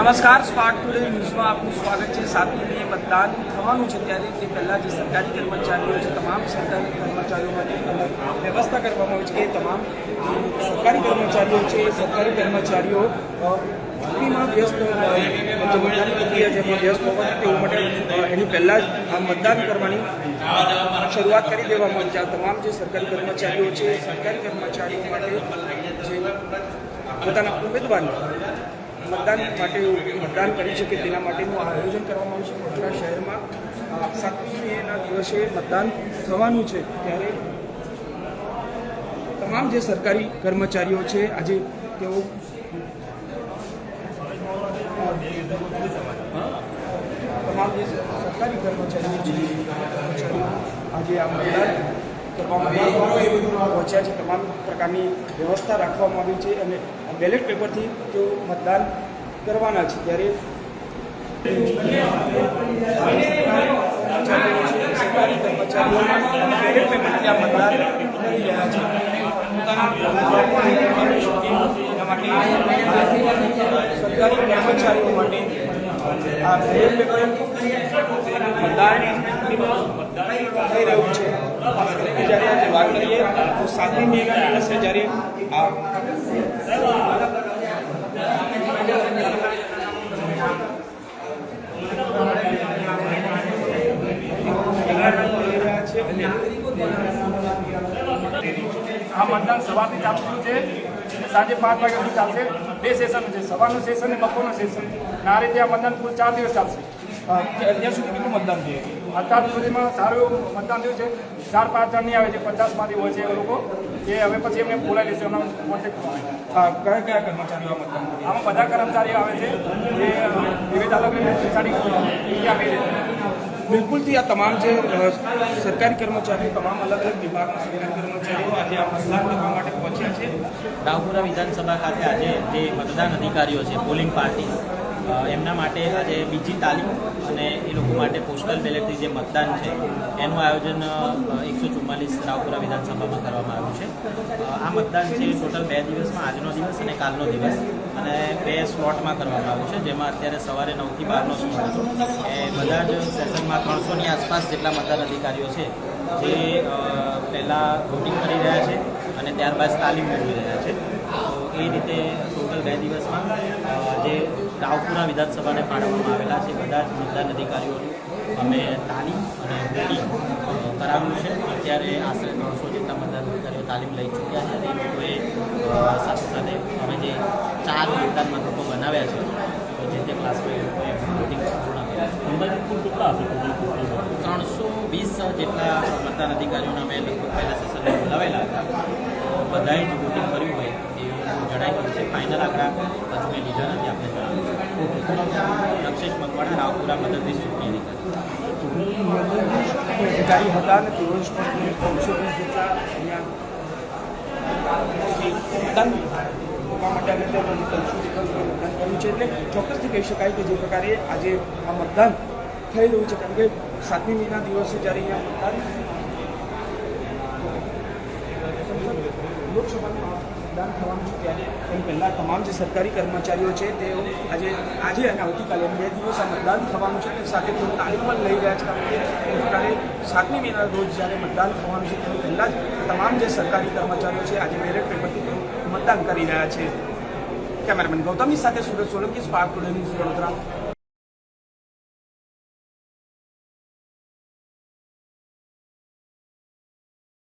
નમસ્કાર, spark today ન્યૂઝમાં આપનું સ્વાગત છે. સાતમી મે મતદાન થવાનું છે ત્યારે તે પહેલાં જે સરકારી કર્મચારીઓ છે, તમામ સરકારી કર્મચારીઓ માટે વ્યવસ્થા કરવામાં આવી છે કે તમામ સરકારી કર્મચારીઓ છે, સરકારી કર્મચારીઓ ચૂંટણીમાં વ્યસ્ત જે મતદાન પ્રક્રિયા છે વ્યસ્ત હોવા તેઓ માટે એની પહેલાં જ આ મતદાન કરવાની શરૂઆત કરી દેવામાં આવી છે. આ તમામ જે સરકારી કર્મચારીઓ છે, સરકારી કર્મચારીઓ માટે જે પોતાના ઉમેદવારને મતદાન માટે મતદાન કરી શકે તેના માટેનું આયોજન કરવામાં આવ્યું છે. મથુરા શહેરમાં મેના દિવસે મતદાન થવાનું છે ત્યારે તમામ જે સરકારી કર્મચારીઓ છે, આજે તેઓ તમામ જે સરકારી કર્મચારીઓ છે આજે આ મતદાન કરવામાં પહોંચ્યા છે. તમામ પ્રકારની વ્યવસ્થા રાખવામાં આવી છે અને બેલેટ પેપરથી તેઓ મતદાન કરવાના છે, ત્યારે સરકારી કર્મચારીઓ બેલેટ પેપરથી આ મતદાન રહ્યા છે. માટે સરકારી કર્મચારીઓ માટે આ બેલેટ પેપર મતદાન થઈ રહ્યું છે ખાસ કરીને જ્યારે આજે વાત કરીએ તો સાતમી મેના દિવસે જ્યારે આ કરી રહ્યા છે અને આ મતદાન સવારથી ચાલુ થયું છે અને સાંજે પાંચ વાગ્યા સુધી ચાલશે. બે સેશન છે. સવારનું સેશન અને બપોરનું સેશન ના રીતે આ મતદાન કુલ ચાર દિવસ ચાલશે. અત્યાર સુધી કેટલું મતદાન થયું? અત્યાર સુધીમાં સારું એવું મતદાન થયું છે. ચાર પાંચ જણ નહીં આવે છે. પચાસમાંથી હોય છે એ લોકો. એ હવે પછી એમને બોલાવી લેશે. એમના કોન્ટેક્ટ કયા કયા કર્મચારીઓ મતદાન આમાં બધા કર્મચારીઓ આવે છે. જે વિવિધ અલગ છે. બિલકુલથી આ તમામ જે સરકારી કર્મચારીઓ તમામ અલગ અલગ વિભાગના સરકારી કર્મચારીઓ આજે આ મતદાન કરવા માટે પહોંચ્યા છે. રાવપુરા વિધાનસભા ખાતે આજે જે મતદાન અધિકારીઓ છે, પોલિંગ પાર્ટી એમના માટે આજે બીજી તાલીમ અને એ લોકો માટે પોસ્ટલ બેલેટથી જે મતદાન છે, એનું આયોજન એકસો ચુમ્માલીસ રાવપુરા વિધાનસભામાં કરવામાં આવ્યું છે. આ મતદાન છે, ટોટલ બે દિવસમાં, આજનો દિવસ અને કાલનો દિવસ. અને બે સ્લોટમાં કરવામાં આવ્યું છે, જેમાં અત્યારે સવારે નવથી બારનો સ્લોટ હતો. એ બધા જ સેશનમાં ત્રણસોની આસપાસ જેટલા મતદાન અધિકારીઓ છે જે પહેલાં વોટિંગ કરી રહ્યા છે અને ત્યારબાદ તાલીમ મેળવી રહ્યા છે. તો એ રીતે ટોટલ બે દિવસમાં જે રાવપુરા વિધાનસભાને ફાળવવામાં આવેલા છે બધા જ મતદાન અધિકારીઓની અમે તાલીમ અને અ, કરાવ્યું છે. અત્યારે આશરે ત્રણસો જેટલા મતદાન અધિકારીઓ તાલીમ લઈ ચૂક્યા છે અને લોકોએ સાથે સાથે અમે જે ચાર મતદાન મથકો બનાવ્યા છે તો જે તે ક્લાસમાં એ લોકોએ વોટિંગ ત્રણસો વીસ જેટલા મતદાન અધિકારીઓને અમે લગભગ પહેલા સેશનમાં બોલાવેલા હતા. બધાએ જ વોટિંગ કર્યું હોય એ જણાઈ ગયું છે. ફાઇનલ આંકડા હજુ મેં લીધા નથી આપણે જણાવ્યું લક્ષેશ મકવાણા રાવપુરા મદદનીશ ચૂંટણી અધિકારી અધિકારી હતા અને તેઓ જ ત્રણસો વીસ જેટલા અહીંયા જે મતદાન માટે એટલે ચોક્કસથી કહી શકાય કે જે પ્રકારે આજે આ મતદાન થઈ રહ્યું છે, કારણ કે સાતમી મહિના દિવસે જ્યારે અહીંયા મતદાન લોકસભાનું મતદાન થવાનું છે ત્યારે એમ પહેલાં તમામ જે સરકારી કર્મચારીઓ છે, તેઓ આજે આજે અને આવતીકાલે બે દિવસ આ મતદાન થવાનું છે અને સાથે તેઓ તાલીમ પણ લઈ રહ્યા છે, કારણ કે એ પ્રકારે સાતમી મહિના રોજ જ્યારે મતદાન થવાનું છે, તેઓ પહેલાં જ તમામ જે સરકારી કર્મચારીઓ છે, આજે બેલેટ પેપરથી મતદાન કરી રહ્યા છે. કેમેરામેન ગૌતમની સાથે સુરત સોલંકી સ્પાર્ક ટુડે